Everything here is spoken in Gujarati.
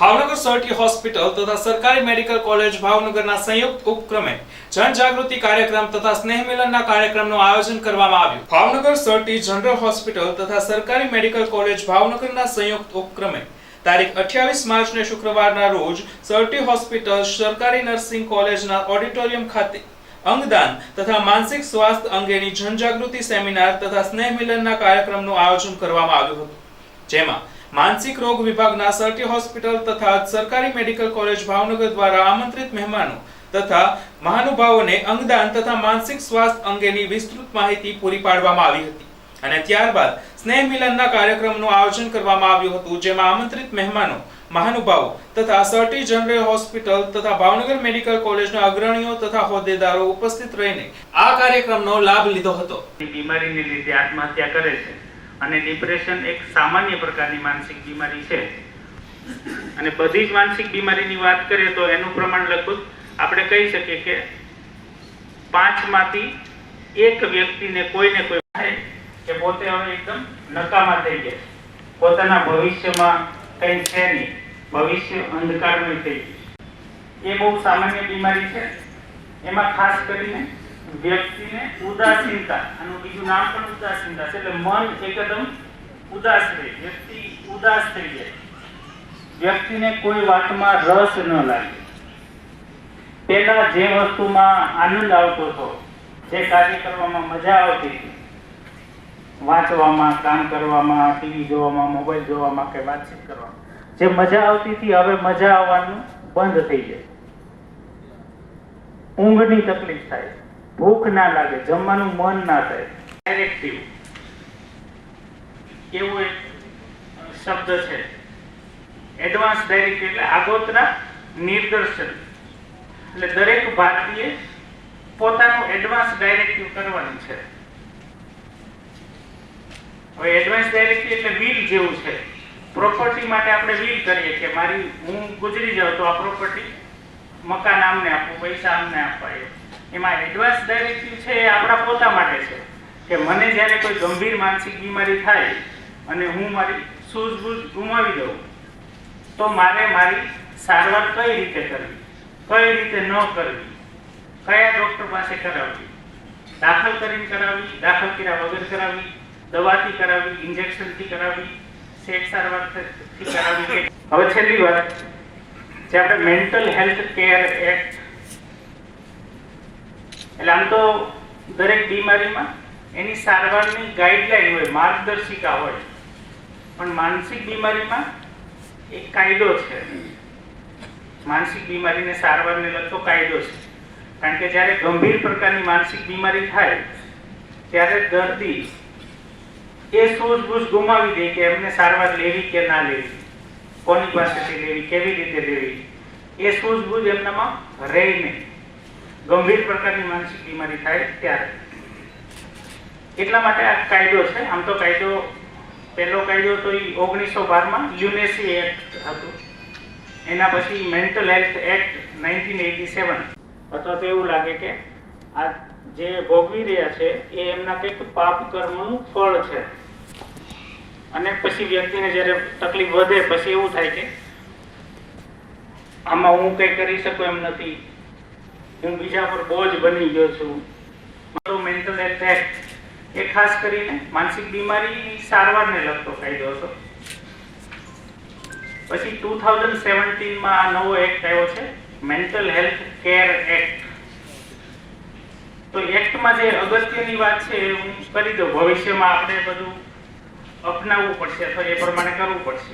ભાવનગર સર્ટી હોસ્પિટલ તથા સરકારી મેડિકલ કોલેજ ભાવનગરના સંયુક્ત ઉપક્રમે જનજાગૃતિ કાર્યક્રમ તથા સ્નેહ મિલનના કાર્યક્રમનું આયોજન કરવામાં આવ્યું. ભાવનગર સર્ટી જનરલ હોસ્પિટલ તથા સરકારી મેડિકલ કોલેજ ભાવનગરના સંયુક્ત ઉપક્રમે તારીખ અઠ્યાવીસ માર્ચને શુક્રવારના રોજ સર્ટી હોસ્પિટલ સરકારી નર્સિંગ કોલેજના ઓડિટોરિયમ ખાતે અંગદાન તથા માનસિક સ્વાસ્થ્ય અંગેની જનજાગૃતિ સેમિનાર તથા સ્નેહ મિલનના કાર્યક્રમનું આયોજન કરવામાં આવ્યું હતું. જેમાં માનસિક રોગ વિભાગના સરટી હોસ્પિટલ તથા સરકારી મેડિકલ કોલેજ ભાવનગર દ્વારા આમંત્રિત મહેમાનો તથા મહાનુભાવોને અંગદાન તથા માનસિક સ્વાસ્થ્ય અંગેની વિસ્તૃત માહિતી પૂરી પાડવામાં આવી હતી. અને ત્યારબાદ સ્નેહ મિલનના કાર્યક્રમનું આયોજન કરવામાં આવ્યું હતું, જેમાં આમંત્રિત મહેમાનો, મહાનુભાવો તથા સર્ટી જનરલ હોસ્પિટલ તથા ભાવનગર મેડિકલ કોલેજના અગ્રણીઓ તથા હોદ્દેદારો ઉપસ્થિત રહીને આ કાર્યક્રમનો લાભ લીધો હતો. બીમારીને લીધે આત્મહત્યા કરે છે. અને ડિપ્રેશન એક સામાન્ય પ્રકારની માનસિક બીમારી છે. અને બધી જ માનસિક બીમારીની વાત કરીએ તો એનું પ્રમાણ લગભગ આપણે કહી શકીએ કે પાંચમાંથી એક વ્યક્તિને કોઈને કોઈ થાય કે પોતે હવે એકદમ નકામા થઈ ગયા પોતાના ભવિષ્યમાં કંઈ છે નહીં. ભવિષ્ય અંધકારમય થઈ ગયું એ બહુ સામાન્ય બીમારી છે. એમાં ખાસ કરીને વ્યક્તિને ઉદાસીનતા આનું બીજું નામ પણ ઉદાસીનતા એટલે મન એકદમ ઉદાસ રહે. વ્યક્તિ ઉદાસ થઈ જાય. વ્યક્તિને કોઈ વાતમાં રસ ન લાગે. પહેલા જે વસ્તુમાં આનંદ આવતો હતો, જે કાર્ય કરવામાં મજા આવતી હતી, વાંચવામાં, કામ કરવામાં, ટીવી જોવામાં, મોબાઈલ જોવામાં કે વાતચીત કરવામાં, જે મજા આવતી હતી, હવે મજા આવવાનું બંધ થઈ જાય. ઊંઘની તકલીફ થાય. ભૂખ ના લાગે, જમવાનું મન ના થાય. ડાયરેક્ટિવ એવો એક શબ્દ છે. એડવાન્સ ડાયરેક્ટિવ એટલે આગોતરા નિર્દર્શન. એટલે દરેક ભારતીય પોતાનું એડવાન્સ ડાયરેક્ટિવ કરવાનું છે. હવે એડવાન્સ ડાયરેક્ટિવ એટલે વિલ જેવું છે. પ્રોપર્ટી માટે આપણે વિલ કરીએ કે મારી, હું ગુજરી જાઉં તો આ પ્રોપર્ટી મકાન આમને આપવું પૈસા આમને આપવા એ એમાં એડવાન્સ ડાયરેક્ટિવ છે એ આપણા પોતા માટે છે. કે મને જ્યારે કોઈ ગંભીર માનસિક બીમારી થાય અને હું મારી સૂઝબૂઝ ગુમાવી દઉં, તો મારે મારી સારવાર કઈ રીતે કરવી? કઈ રીતે ન કરવી? કયા ડૉક્ટર પાસે કરાવવી? દાખલ કરીને કરાવવી, દાખલ કર્યા વગર કરાવવી, દવાથી કરાવવી ઇન્જેક્શનથી કરાવવી શેક સારવારથી કરાવવી. હવે છેલ્લી વાત, જે આપણે મેન્ટલ હેલ્થ કેર એક્ટ એટલે આમ તો દરેક બીમારીમાં એની સારવારની ગાઈડલાઈન હોય, માર્ગદર્શિકા હોય. પણ માનસિક બીમારીમાં એક કાયદો છે. માનસિક બીમારીને સારવારને લગતો કાયદો છે. કારણ કે જ્યારે ગંભીર પ્રકારની માનસિક બીમારી થાય, ત્યારે દર્દી એ સૂઝબૂઝ ગુમાવી દે કે એમને સારવાર લેવી કે ના લેવી, કોની પાસેથી લેવી, કેવી રીતે લેવી, એ સૂઝબૂઝ એમનામાં રહે નહીં. ગંભીર પ્રકારની માનસિક બીમારી થાય ત્યારે. એટલા માટે આ કાયદો છે. આમ તો કાયદો, પહેલો કાયદો તો એ ઓગણીસો બારમાં યુનેસી એક્ટ હતો. એના પછી mental health act nineteen eighty seven. અથવા તો એવું લાગે કે આ જે ભોગવી રહ્યા છે, એ એમના કંઈક પાપ કર્મનું ફળ છે. અને પછી વ્યક્તિને જ્યારે તકલીફ વધે, પછી એવું થાય કે આમાં હું કંઈ કરી શકું એમ નથી. હું બીજા પર બોજ બની ગયો છું. મારો મેન્ટલ એક્ટ એ ખાસ કરીને માનસિક બીમારી સારવારને લગતો કાયદો હતો. પછી ટુ થાઉઝન્ડ સેવન્ટીનમાં આ નવો એક્ટ આવ્યો છે મેન્ટલ હેલ્થ કેર એક્ટ તો એક્ટમાં જે અગત્યની વાત છે એ હું કરી દઉં. ભવિષ્યમાં આપણે બધું અપનાવવું પડશે અથવા એ પ્રમાણે કરવું પડશે.